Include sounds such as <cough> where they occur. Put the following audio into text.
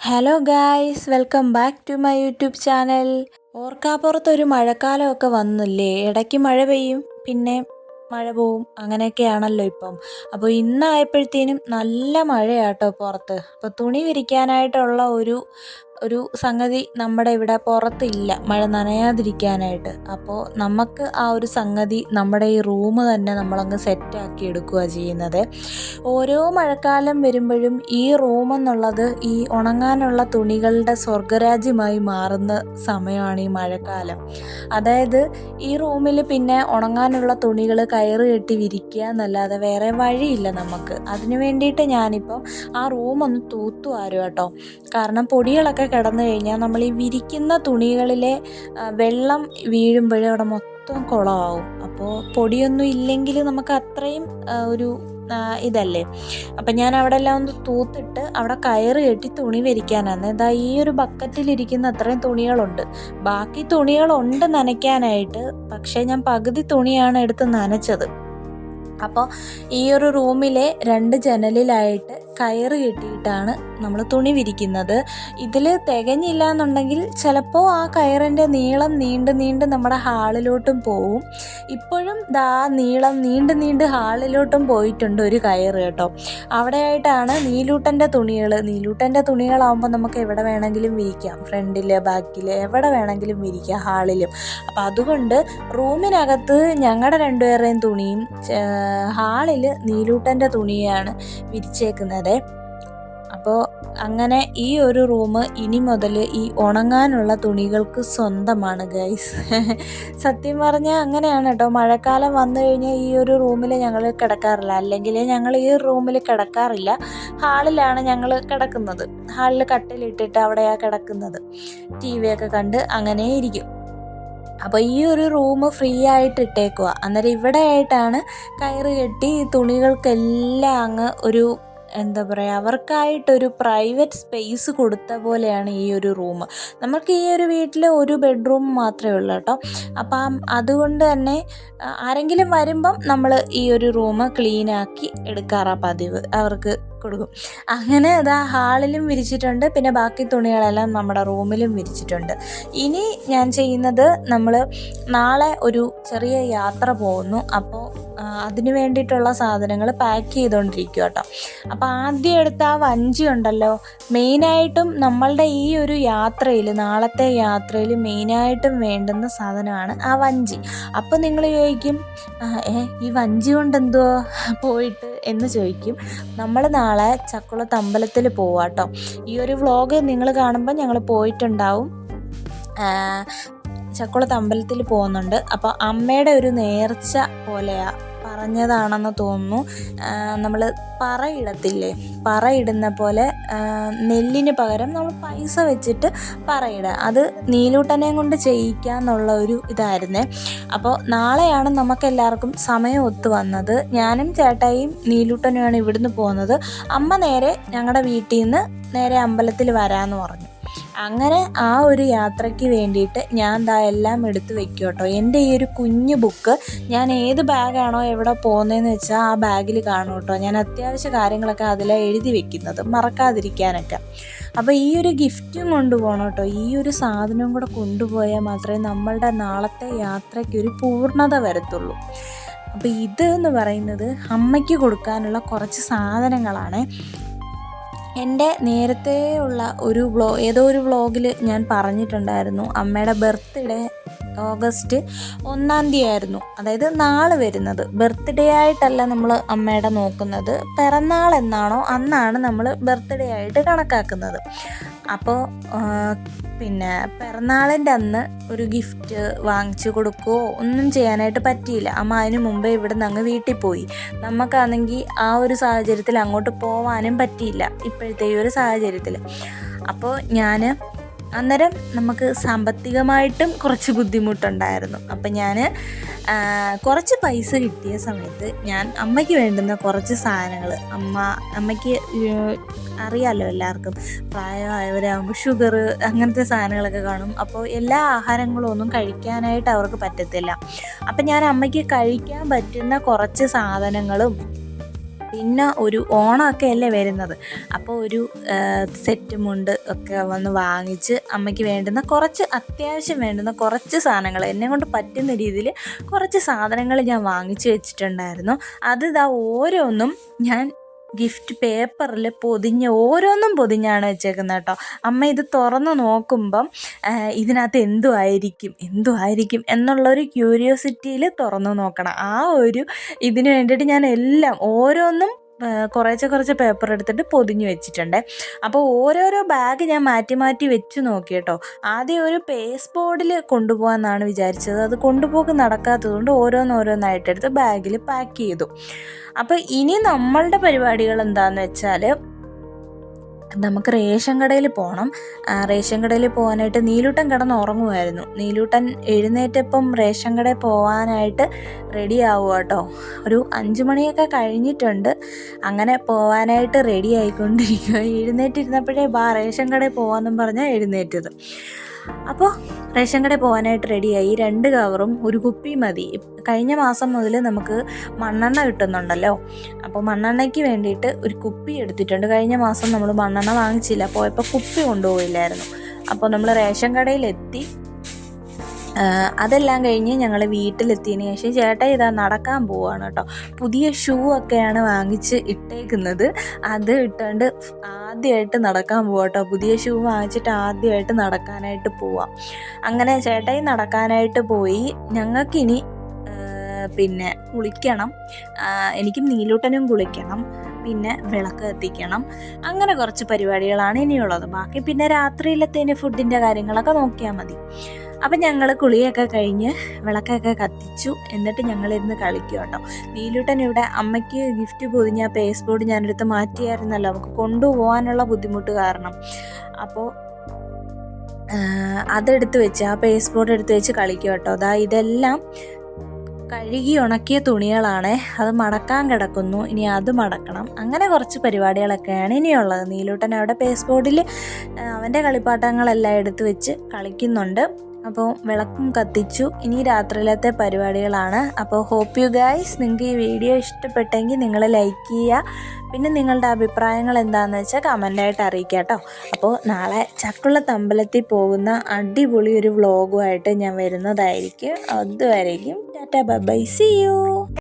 Hello guys welcome back to my YouTube channel ഓർക്കാപ്പുറത്ത് ഒരു മഴക്കാലമൊക്കെ വന്നില്ലേ? ഇടയ്ക്ക് മഴ പെയ്യും പിന്നെ മഴ പോവും. അങ്ങനെയൊക്കെയാണല്ലോ ഇപ്പം. അപ്പോൾ ഇന്നായപ്പോഴത്തേനും നല്ല മഴയാട്ടോ പുറത്ത്. അപ്പോൾ തുണി വിരിക്കാനായിട്ടുള്ള ഒരു ഒരു സംഗതി നമ്മുടെ ഇവിടെ പുറത്തില്ല. മഴ നനയാതിരിക്കാനായിട്ട്. അപ്പോൾ നമുക്ക് ആ ഒരു സംഗതി നമ്മുടെ ഈ റൂം തന്നെ നമ്മളങ്ങ് സെറ്റാക്കി എടുക്കുക ചെയ്യുന്നത്. ഓരോ മഴക്കാലം വരുമ്പോഴും ഈ റൂം എന്നുള്ളത് ഈ ഉണങ്ങാനുള്ള തുണികളുടെ സ്വർഗരാജ്യമായി മാറുന്ന സമയമാണ് ഈ മഴക്കാലം. അതായത് ഈ റൂമിൽ പിന്നെ ഉണങ്ങാനുള്ള തുണികൾ കയറ് കെട്ടി വിരിക്കുക എന്നല്ലാതെ വേറെ വഴിയില്ല നമുക്ക്. അതിനു വേണ്ടിയിട്ട് ഞാനിപ്പം ആ റൂമൊന്ന് തൂത്തു ആരും കേട്ടോ കാരണം പൊടികളൊക്കെ കിടന്നു കഴിഞ്ഞാൽ നമ്മൾ ഈ വിരിക്കുന്ന തുണികളിലെ വെള്ളം വീഴുമ്പോഴേ അവിടെ മൊത്തം കുളമാവും. അപ്പോൾ പൊടിയൊന്നും ഇല്ലെങ്കിൽ നമുക്ക് അത്രയും ഒരു ഇതല്ലേ. അപ്പം ഞാൻ അവിടെ എല്ലാം ഒന്ന് തൂത്തിട്ട് അവിടെ കയറ് കെട്ടി തുണി വിരിക്കാനാണ്. ഇതാ ഈ ഒരു ബക്കറ്റിലിരിക്കുന്ന അത്രയും തുണികളുണ്ട്. ബാക്കി തുണികളുണ്ട് നനയ്ക്കാനായിട്ട് പക്ഷേ ഞാൻ പകുതി തുണിയാണ് എടുത്ത് നനച്ചത്. അപ്പോൾ ഈ ഒരു റൂമിലെ രണ്ട് ജനലിലായിട്ട് കയറ് കെട്ടിയിട്ടാണ് നമ്മൾ തുണി വിരിക്കുന്നത്. ഇതിൽ തികഞ്ഞില്ല എന്നുണ്ടെങ്കിൽ ചിലപ്പോൾ ആ കയറിന്റെ നീളം നീണ്ട് നീണ്ട് നമ്മുടെ ഹാളിലോട്ടും പോവും. ഇപ്പോഴും ദാ നീളം നീണ്ട് നീണ്ട് ഹാളിലോട്ടും പോയിട്ടുണ്ട് ഒരു കയറ് കേട്ടോ. അവിടെയായിട്ടാണ് നീലൂട്ടന്റെ തുണികൾ നീലൂട്ടന്റെ തുണികളാവുമ്പോൾ നമുക്ക് എവിടെ വേണമെങ്കിലും വിരിക്കാം. ഫ്രണ്ടിൽ ബാക്കിൽ എവിടെ വേണമെങ്കിലും വിരിക്കാം ഹാളിലും. അപ്പോൾ അതുകൊണ്ട് റൂമിനകത്ത് ഞങ്ങളുടെ രണ്ടുപേരുടെയും തുണിയും ഹാളിൽ നീലൂട്ടന്റെ തുണിയാണ് വിരിച്ചേക്കുന്നത്. അപ്പോൾ അങ്ങനെ ഈ ഒരു റൂം ഇനി മുതൽ ഈ ഉണങ്ങാനുള്ള തുണികൾക്ക് സ്വന്തമാണ് ഗൈസ് <laughs> സത്യം പറഞ്ഞാൽ അങ്ങനെയാണ് കേട്ടോ. മഴക്കാലം വന്നു കഴിഞ്ഞാൽ ഈ ഒരു റൂമിൽ ഞങ്ങൾ കിടക്കാറില്ല. അല്ലെങ്കിൽ ഞങ്ങൾ ഈ റൂമിൽ കിടക്കാറില്ല. ഹാളിലാണ് ഞങ്ങൾ കിടക്കുന്നത്. ഹാളിൽ കട്ടിലിട്ടിട്ട് അവിടെയാണ് കിടക്കുന്നത്. ടി വി ഒക്കെ കണ്ട് അങ്ങനെ ഇരിക്കും. അപ്പോൾ ഈ ഒരു റൂം ഫ്രീ ആയിട്ട് ഇട്ടേക്കുക അന്നേരം ഇവിടെ ആയിട്ടാണ് കയറ് കെട്ടി തുണികൾക്കെല്ലാം അങ്ങ് ഒരു എന്താ പറയുക അവർക്കായിട്ടൊരു പ്രൈവറ്റ് സ്പേസ് കൊടുത്ത പോലെയാണ് ഈ ഒരു റൂം. നമുക്ക് ഈ ഒരു വീട്ടിൽ ഒരു ബെഡ്റൂം മാത്രമേ ഉള്ളൂ കേട്ടോ. അപ്പം അതുകൊണ്ട് തന്നെ ആരെങ്കിലും വരുമ്പം നമ്മൾ ഈ ഒരു റൂം ക്ലീനാക്കി എടുക്കാറാണ് പതിവ്. അവർക്ക് കൊടുക്കും. അങ്ങനെ അതാ ഹാളിലും വിരിച്ചിട്ടുണ്ട്. പിന്നെ ബാക്കി തുണികളെല്ലാം നമ്മുടെ റൂമിലും വിരിച്ചിട്ടുണ്ട്. ഇനി ഞാൻ ചെയ്യുന്നത് നമ്മൾ നാളെ ഒരു ചെറിയ യാത്ര പോകുന്നു. അപ്പോൾ അതിന് വേണ്ടിയിട്ടുള്ള സാധനങ്ങൾ പാക്ക് ചെയ്തുകൊണ്ടിരിക്കുക കേട്ടോ അപ്പോൾ ആദ്യം എടുത്ത ആ വഞ്ചി ഉണ്ടല്ലോ മെയിനായിട്ടും നമ്മളുടെ ഈ ഒരു യാത്രയിൽ നാളത്തെ യാത്രയിൽ മെയിനായിട്ടും വേണ്ടുന്ന സാധനമാണ് ആ വഞ്ചി. അപ്പോൾ നിങ്ങൾ ചോദിക്കും ഏ ഈ വഞ്ചി കൊണ്ട് എന്തോ പോയിട്ട് എന്ന് ചോദിക്കും. നമ്മൾ നാളെ ചക്കുളത്ത് അമ്പലത്തിൽ പോവാട്ടോ. ഈ ഒരു വ്ളോഗ് നിങ്ങൾ കാണുമ്പോൾ ഞങ്ങൾ പോയിട്ടുണ്ടാവും. ചക്കുളത്ത് അമ്പലത്തിൽ പോകുന്നുണ്ട്. അപ്പോൾ അമ്മയുടെ ഒരു നേർച്ച പോലെയാ. പറഞ്ഞതാണെന്ന് തോന്നുന്നു. നമ്മൾ പറയിടത്തില്ലേ? പറയിടുന്ന പോലെ നെല്ലിന് പകരം നമ്മൾ പൈസ വെച്ചിട്ട് പറയിടുക അത് നീലൂട്ടനെ കൊണ്ട് ചെയ്യിക്കാന്നുള്ള ഒരു ഇതായിരുന്നേ. അപ്പോൾ നാളെയാണ് നമുക്കെല്ലാവർക്കും സമയം ഒത്തു വന്നത്. ഞാനും ചേട്ടായിയും നീലൂട്ടനുമാണ് ഇവിടുന്ന് പോകുന്നത്. അമ്മ നേരെ ഞങ്ങളുടെ വീട്ടിൽ നിന്ന് നേരെ അമ്പലത്തിൽ വരാമെന്ന് പറഞ്ഞു. അങ്ങനെ ആ ഒരു യാത്രയ്ക്ക് വേണ്ടിയിട്ട് ഞാൻ ദാ എല്ലാം എടുത്ത് വെക്കും കേട്ടോ എന്റെ ഈ ഒരു കുഞ്ഞു ബുക്ക് ഞാൻ ഏത് ബാഗാണോ എവിടെ പോകുന്നതെന്ന് വെച്ചാൽ ആ ബാഗിൽ കാണും കേട്ടോ ഞാൻ അത്യാവശ്യ കാര്യങ്ങളൊക്കെ അതിൽ എഴുതി വെക്കുന്നത് മറക്കാതിരിക്കാനൊക്കെ. അപ്പോൾ ഈ ഒരു ഗിഫ്റ്റും കൊണ്ടുപോകണം കേട്ടോ ഈ ഒരു സാധനവും കൂടെ കൊണ്ടുപോയാൽ മാത്രമേ നമ്മളുടെ നാളത്തെ യാത്രയ്ക്ക് ഒരു പൂർണത വരത്തുള്ളൂ. അപ്പോൾ ഇത് എന്ന് പറയുന്നത് അമ്മയ്ക്ക് കൊടുക്കാനുള്ള കുറച്ച് സാധനങ്ങളാണ്. എന്റെ നേരത്തെ ഉള്ള ഒരു വ്ലോ ഏതോ ഒരു വ്ളോഗിൽ ഞാൻ പറഞ്ഞിട്ടുണ്ടായിരുന്നു. അമ്മയുടെ ബർത്ത്ഡേ ഓഗസ്റ്റ് ഒന്നാം തീയതി ആയിരുന്നു അതായത് നാൾ വരുന്നത്. ബർത്ത്ഡേ ആയിട്ടല്ല നമ്മൾ അമ്മയുടെ നോക്കുന്നത്. പിറന്നാൾ എന്നാണോ അന്നാണ് നമ്മൾ ബർത്ത്ഡേ ആയിട്ട് കണക്കാക്കുന്നത്. അപ്പോൾ പിന്നെ പിറന്നാളിന്റെ അന്ന് ഒരു ഗിഫ്റ്റ് വാങ്ങിച്ചു കൊടുക്കുകയോ ഒന്നും ചെയ്യാനായിട്ട് പറ്റിയില്ല. അമ്മ അതിന് മുമ്പേ ഇവിടെ നിന്ന് അങ്ങ് വീട്ടിൽ പോയി. നമുക്കാണെങ്കിൽ ആ ഒരു സാഹചര്യത്തിൽ അങ്ങോട്ട് പോവാനും പറ്റിയില്ല. ഇപ്പോഴത്തെ ഈ ഒരു സാഹചര്യത്തിൽ അപ്പോൾ ഞാൻ അന്നേരം നമുക്ക് സാമ്പത്തികമായിട്ടും കുറച്ച് ബുദ്ധിമുട്ടുണ്ടായിരുന്നു. അപ്പം ഞാൻ കുറച്ച് പൈസ കിട്ടിയ സമയത്ത് ഞാൻ അമ്മയ്ക്ക് വേണ്ടുന്ന കുറച്ച് സാധനങ്ങൾ അമ്മ അമ്മയ്ക്ക് അറിയാമല്ലോ എല്ലാവർക്കും പ്രായമായവരാകുമ്പോൾ ഷുഗർ അങ്ങനത്തെ സാധനങ്ങളൊക്കെ കാണും. അപ്പോൾ എല്ലാ ആഹാരങ്ങളും ഒന്നും കഴിക്കാനായിട്ട് അവർക്ക് പറ്റത്തില്ല. അപ്പം ഞാൻ അമ്മയ്ക്ക് കഴിക്കാൻ പറ്റുന്ന കുറച്ച് സാധനങ്ങളും പിന്നെ ഒരു ഓണമൊക്കെ അല്ലേ വരുന്നത്. അപ്പോൾ ഒരു സെറ്റ് മുണ്ട് ഒക്കെ വന്ന് വാങ്ങിച്ച് അമ്മയ്ക്ക് വേണ്ടുന്ന കുറച്ച് അത്യാവശ്യം വേണ്ടുന്ന കുറച്ച് സാധനങ്ങൾ എന്നെ കൊണ്ട് പറ്റുന്ന രീതിയിൽ കുറച്ച് സാധനങ്ങൾ ഞാൻ വാങ്ങിച്ചു വെച്ചിട്ടുണ്ടായിരുന്നു. അത് ഇതാ ഓരോന്നും ഞാൻ ഗിഫ്റ്റ് പേപ്പറിൽ പൊതിഞ്ഞ് ഓരോന്നും പൊതിഞ്ഞാണ് വെച്ചേക്കുന്നത് കേട്ടോ. അമ്മ ഇത് തുറന്ന് നോക്കുമ്പം ഇതിനകത്ത് എന്തുമായിരിക്കും എന്തുമായിരിക്കും എന്നുള്ളൊരു ക്യൂരിയോസിറ്റിയിൽ തുറന്ന് നോക്കണം. ആ ഒരു ഇതിന് വേണ്ടിയിട്ട് ഞാൻ എല്ലാം ഓരോന്നും കുറേശ്ശെ കുറച്ച് പേപ്പർ എടുത്തിട്ട് പൊതിഞ്ഞ് വെച്ചിട്ടുണ്ട്. അപ്പോൾ ഓരോരോ ബാഗ് ഞാൻ മാറ്റി മാറ്റി വെച്ച് നോക്കി കേട്ടോ ആദ്യം ഒരു പേസ്റ്റ് ബോർഡിൽ കൊണ്ടുപോകാമെന്നാണ് വിചാരിച്ചത്. അത് കൊണ്ടുപോക്ക് നടക്കാത്തതുകൊണ്ട് ഓരോന്നോരോന്നായിട്ട് എടുത്ത് ബാഗിൽ പാക്ക് ചെയ്തു. അപ്പോൾ ഇനി നമ്മളുടെ പരിപാടികൾ എന്താണെന്ന് വെച്ചാൽ നമുക്ക് റേഷൻ കടയിൽ പോകണം റേഷൻ കടയിൽ പോകാനായിട്ട് നീലൂട്ടൻ കിടന്ന് ഉറങ്ങുമായിരുന്നു നീലൂട്ടൻ എഴുന്നേറ്റപ്പം റേഷൻ കടയിൽ പോകാനായിട്ട് റെഡി ആവുക കേട്ടോ ഒരു അഞ്ച് മണിയൊക്കെ കഴിഞ്ഞിട്ടുണ്ട്. അങ്ങനെ പോകാനായിട്ട് റെഡി ആയിക്കൊണ്ടിരിക്കുക എഴുന്നേറ്റിരുന്നപ്പോഴേ ബാ റേഷൻ കടയിൽ പോകാമെന്നും പറഞ്ഞാൽ എഴുന്നേറ്റത്. അപ്പോൾ റേഷൻ കടയിൽ പോകാനായിട്ട് റെഡിയായി. രണ്ട് കവറും ഒരു കുപ്പി മതി. കഴിഞ്ഞ മാസം മുതൽ നമുക്ക് മണ്ണെണ്ണ കിട്ടുന്നുണ്ടല്ലോ. അപ്പോൾ മണ്ണെണ്ണയ്ക്ക് വേണ്ടിയിട്ട് ഒരു കുപ്പി എടുത്തിട്ടുണ്ട്. കഴിഞ്ഞ മാസം നമ്മൾ മണ്ണെണ്ണ വാങ്ങിച്ചില്ല. പോയപ്പോൾ കുപ്പി കൊണ്ടുപോയില്ലായിരുന്നു. അപ്പോൾ നമ്മൾ റേഷൻ കടയിലെത്തി. അതെല്ലാം കഴിഞ്ഞ് ഞങ്ങൾ വീട്ടിലെത്തിയതിന് ശേഷം ചേട്ടൻ ഇതാ നടക്കാൻ പോവാണ് കേട്ടോ. പുതിയ ഷൂ ഒക്കെയാണ് വാങ്ങിച്ച് ഇട്ടേക്കുന്നത്. അത് ഇട്ടുകൊണ്ട് ആദ്യമായിട്ട് നടക്കാൻ പോവാം കേട്ടോ. പുതിയ ഷൂ വാങ്ങിച്ചിട്ട് ആദ്യമായിട്ട് നടക്കാനായിട്ട് പോവാം. അങ്ങനെ ചേട്ടായി നടക്കാനായിട്ട് പോയി. ഞങ്ങൾക്കിനി പിന്നെ കുളിക്കണം. എനിക്കും നീലൂട്ടനും കുളിക്കണം. പിന്നെ വിളക്ക് കത്തിക്കണം. അങ്ങനെ കുറച്ച് പരിപാടികളാണ് ഇനിയുള്ളത്. ബാക്കി പിന്നെ രാത്രിയിലത്തേന് ഫുഡിന്റെ കാര്യങ്ങളൊക്കെ നോക്കിയാൽ മതി. അപ്പം ഞങ്ങൾ കുളിയൊക്കെ കഴിഞ്ഞ് വിളക്കൊക്കെ കത്തിച്ചു. എന്നിട്ട് ഞങ്ങളിരുന്ന് കളിക്കും കേട്ടോ. നീലൂട്ടൻ ഇവിടെ അമ്മയ്ക്ക് ഗിഫ്റ്റ് പൊതിഞ്ഞ പേസ് ബോർഡ് ഞാനെടുത്ത് മാറ്റിയായിരുന്നല്ലോ. നമുക്ക് കൊണ്ടുപോകാനുള്ള ബുദ്ധിമുട്ട് കാരണം. അപ്പോൾ അതെടുത്ത് വെച്ച് ആ പേസ് ബോർഡ് എടുത്ത് വെച്ച് കളിക്കും കേട്ടോ. അതാ ഇതെല്ലാം കഴുകി ഉണക്കിയ തുണികളാണ്. അത് മടക്കാൻ കിടക്കുന്നു. ഇനി അത് മടക്കണം. അങ്ങനെ കുറച്ച് പരിപാടികളൊക്കെയാണ് ഇനിയുള്ളത്. നീലൂട്ടൻ അവിടെ പേസ് ബോർഡിൽ അവന്റെ കളിപ്പാട്ടങ്ങളെല്ലാം എടുത്ത് വെച്ച് കളിക്കുന്നുണ്ട്. അപ്പോൾ വിളക്കും കത്തിച്ചു. ഇനി രാത്രിയിലത്തെ പരിപാടികളാണ്. അപ്പോൾ ഹോപ്പ് യു ഗൈസ് നിങ്ങൾക്ക് ഈ വീഡിയോ ഇഷ്ടപ്പെട്ടെങ്കിൽ നിങ്ങൾ ലൈക്ക് ചെയ്യുക. പിന്നെ നിങ്ങളുടെ അഭിപ്രായങ്ങൾ എന്താണെന്ന് വെച്ചാൽ കമന്റായിട്ട് അറിയിക്കുക കേട്ടോ. അപ്പോൾ നാളെ ചക്കുള്ള അമ്പലത്തിൽ പോകുന്ന അടിപൊളി ഒരു വ്ളോഗുമായിട്ട് ഞാൻ വരുന്നതായിരിക്കും. അതുവരെയും ടാറ്റ ബൈ സി യു